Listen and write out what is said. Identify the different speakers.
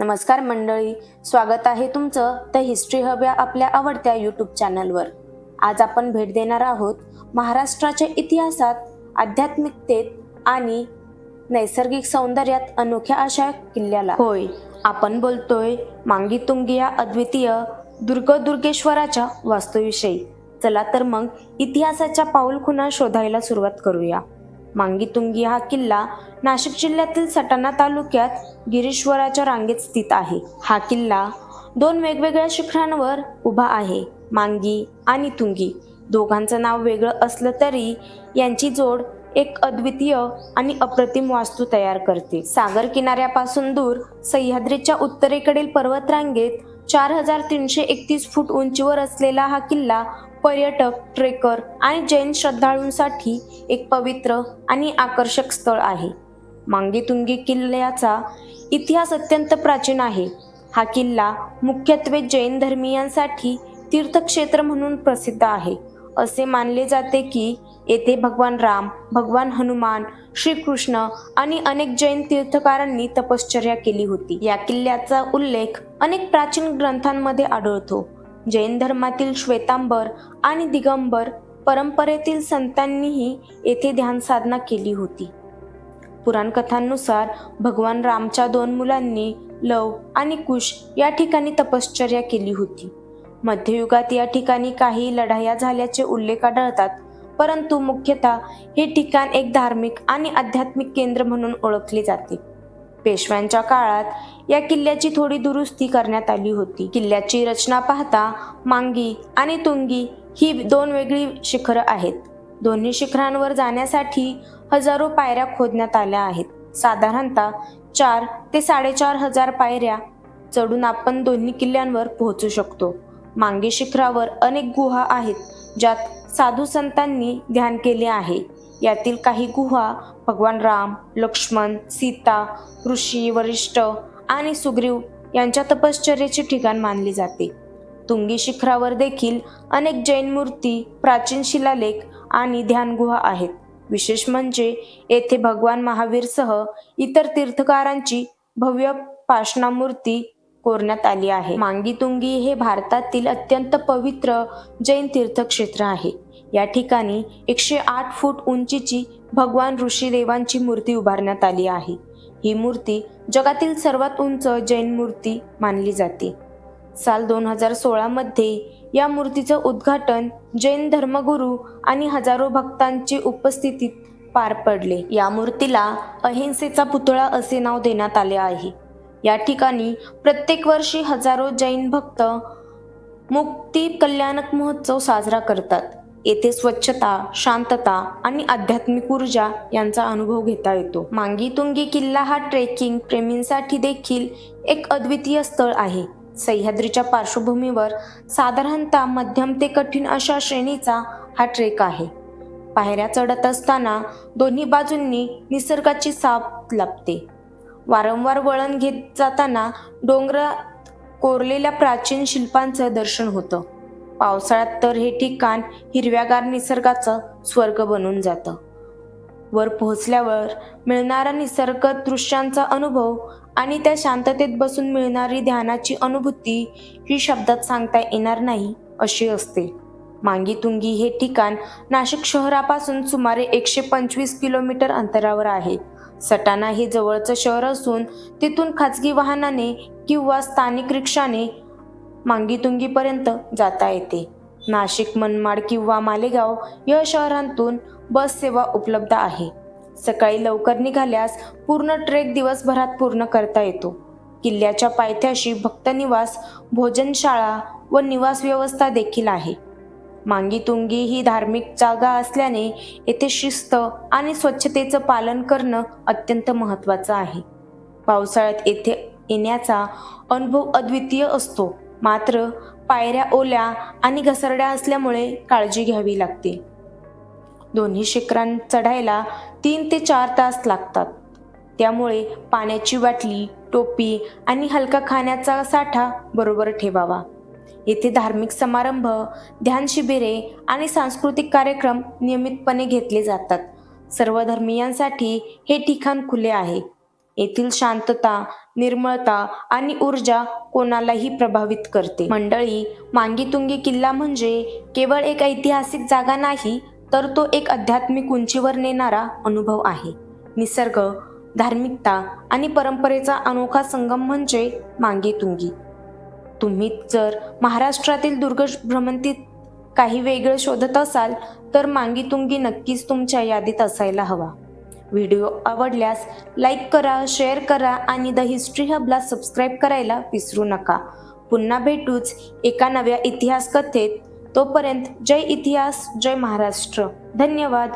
Speaker 1: नमस्कार मंडळी स्वागत आहे तुमचं द हिस्ट्री हब या आपल्या आवडत्या यूट्यूब चॅनलवर. आज आपण भेट देणार आहोत महाराष्ट्राच्या इतिहासात आध्यात्मिकतेत आणि नैसर्गिक सौंदर्यात अनोख्या अशा किल्ल्याला. होय. आपण बोलतोय मांगीतुंगी या अद्वितीय दुर्ग दुर्गेश्वराच्या वास्तूविषयी. चला तर मग इतिहासाच्या पाऊलखुणा शोधायला सुरुवात करूया. मांगीतुंगी हा किल्ला नाशिक जिल्ह्यातील सटाणा तालुक्यात गिरीश्वराच्या रांगेत स्थित आहे. हा किल्ला दोन वेगवेगळ्या शिखरांवर उभा आहे. मांगी आणि तुंगी. दोघांचं नाव वेगळं असलं तरी यांची जोड एक अद्वितीय आणि अप्रतिम वास्तू तयार करते. सागर किनाऱ्यापासून दूर सह्याद्रीच्या उत्तरेकडील पर्वतरांगेत चार हजार तीनशे एकतीस फूट उंचीवर असलेला हा किल्ला पर्यटक ट्रेकर आणि जैन श्रद्धाळूंसाठी एक पवित्र आणि आकर्षक स्थळ आहे. मांगीतुंगी किल्ल्याचा इतिहास अत्यंत प्राचीन आहे. हा किल्ला मुख्यत्वे जैन धर्मीयांसाठी तीर्थक्षेत्र म्हणून प्रसिद्ध आहे. असे मानले जाते की येथे भगवान राम भगवान हनुमान श्रीकृष्ण आणि अनेक जैन तीर्थकारांनी तपश्चर्या केली होती. या किल्ल्याचा उल्लेख अनेक प्राचीन ग्रंथांमध्ये आढळतो. जैन धर्मातील श्वेतांबर आणि दिगंबर परंपरेतील संतांनीही येथे ध्यान साधना केली होती. पुराणकथांनुसार भगवान रामच्या दोन मुलांनी लव आणि कुश या ठिकाणी तपश्चर्या केली होती. मध्ययुगात या ठिकाणी काही लढाया झाल्याचे उल्लेख आढळतात परंतु मुख्यतः हे ठिकाण एक धार्मिक आणि आध्यात्मिक केंद्र म्हणून ओळखले जाते. पेशव्यांच्या काळात या किल्ल्याची थोडी दुरुस्ती करण्यात आली होती. किल्ल्याची रचना पाहता मांगी आणि तुंगी ही दोन वेगळी शिखरं आहेत. दोन्ही शिखरांवर जाण्यासाठी हजारो पायऱ्या खोदण्यात आल्या आहेत. साधारणतः चार ते साडेचार हजार पायऱ्या चढून आपण दोन्ही किल्ल्यांवर पोहोचू शकतो. मांगी शिखरावर अनेक गुहा आहेत ज्यात साधू संतांनी ध्यान केले आहे. यातील काही गुहा भगवान राम लक्ष्मण सीता ऋषी वरिष्ठ आणि सुग्रीव यांच्या तपश्चर्याचे ठिकाण मानले जाते. तुंगी शिखरावर देखील अनेक जैन मूर्ती प्राचीन शिलालेख आणि ध्यानगुहा आहेत. विशेष म्हणजे येथे भगवान महावीरसह इतर तीर्थकारांची भव्य पाषणामूर्ती कोरण्यात आली आहे. मांगीतुंगी हे भारतातील अत्यंत पवित्र जैन तीर्थक्षेत्र आहे. या ठिकाणी एकशे आठ फूट उंचीची भगवान ऋषीदेवांची मूर्ती उभारण्यात आली आहे. ही मूर्ती जगातील सर्वात उंच जैन मूर्ती मानली जाते. साल दोन हजार सोळामध्ये या मूर्तीचं उद्घाटन जैन धर्मगुरू आणि हजारो भक्तांची उपस्थितीत पार पडले. या मूर्तीला अहिंसेचा पुतळा असे नाव देण्यात आले आहे. या ठिकाणी प्रत्येक वर्षी हजारो जैन भक्त मुक्ती कल्याणक महोत्सव साजरा करतात. येथे स्वच्छता शांतता आणि आध्यात्मिक ऊर्जा यांचा अनुभव घेता येतो. मांगीतुंगी किल्ला हा ट्रेकिंग प्रेमींसाठी देखील एक अद्वितीय स्थळ आहे. सह्याद्रीच्या पार्श्वभूमीवर साधारणतः मध्यम ते कठीण अशा श्रेणीचा हा ट्रेक आहे. पायऱ्या चढत असताना दोन्ही बाजूंनी निसर्गाची साप लाभते वारंवार वळण घेत जाताना डोंगरात कोरलेल्या प्राचीन शिल्पांचं दर्शन होतं. पावसाळ्यात तर हे ठिकाण हिरव्यागार निसर्गाचं स्वर्ग बनून जातं. वर पोहोचल्यावर मिळणारा निसर्ग दृश्यांचा अनुभव आणि त्या शांततेत बसून मिळणारी ध्यानाची अनुभूती ही शब्दात सांगता येणार नाही अशी असते. मांगीतुंगी हे ठिकाण नाशिक शहरापासून सुमारे एकशे पंचवीस किलोमीटर अंतरावर आहे. सटाणा हे जवळचं शहर असून तिथून खाजगी वाहनाने किंवा स्थानिक रिक्षाने मांगीतुंगीपर्यंत जाता येते. नाशिक मनमाड किंवा मालेगाव या शहरांतून बस सेवा उपलब्ध आहे. सकाळी लवकर निघाल्यास पूर्ण ट्रेक दिवसभरात पूर्ण करता येतो. किल्ल्याच्या पायथ्याशी भक्तनिवास भोजनशाळा व निवास व्यवस्था देखील आहे. मांगीतुंगी ही धार्मिक जागा असल्याने येथे शिस्त आणि स्वच्छतेचं पालन करणं अत्यंत महत्त्वाचं आहे. पावसाळ्यात येथे येण्याचा अनुभव अद्वितीय असतो. मात्र पायऱ्या ओल्या आणि घसरड्या असल्यामुळे काळजी घ्यावी लागते. दोन्ही शिखरां चढायला तीन ते चार तास लागतात. त्यामुळे पाण्याची बाटली टोपी आणि हलका खाण्याचा साठा बरोबर ठेवावा. येथे धार्मिक समारंभ ध्यान शिबिरे आणि सांस्कृतिक कार्यक्रम नियमितपणे घेतले जातात. सर्व धर्मियांसाठी हे ठिकाण खुले आहे. येथील शांतता निर्मळता आणि ऊर्जा कोणालाही प्रभावित करते. मंडळी मांगीतुंगी किल्ला म्हणजे केवळ एक ऐतिहासिक जागा नाही तर तो एक आध्यात्मिक उंचीवर नेणारा अनुभव आहे. निसर्ग धार्मिकता आणि परंपरेचा अनोखा संगम म्हणजे मांगीतुंगी. तुम्ही जर महाराष्ट्रातील दुर्ग भ्रमंतीत काही वेगळं शोधत असाल तर मांगीतुंगी नक्कीच तुमच्या यादीत असायला हवा. व्हिडिओ आवडल्यास लाईक करा शेअर करा आणि द हिस्ट्री हबला सबस्क्राईब करायला विसरू नका. पुन्हा भेटूच एका नव्या इतिहास कथेत तोपर्यंत जय इतिहास जय महाराष्ट्र. धन्यवाद.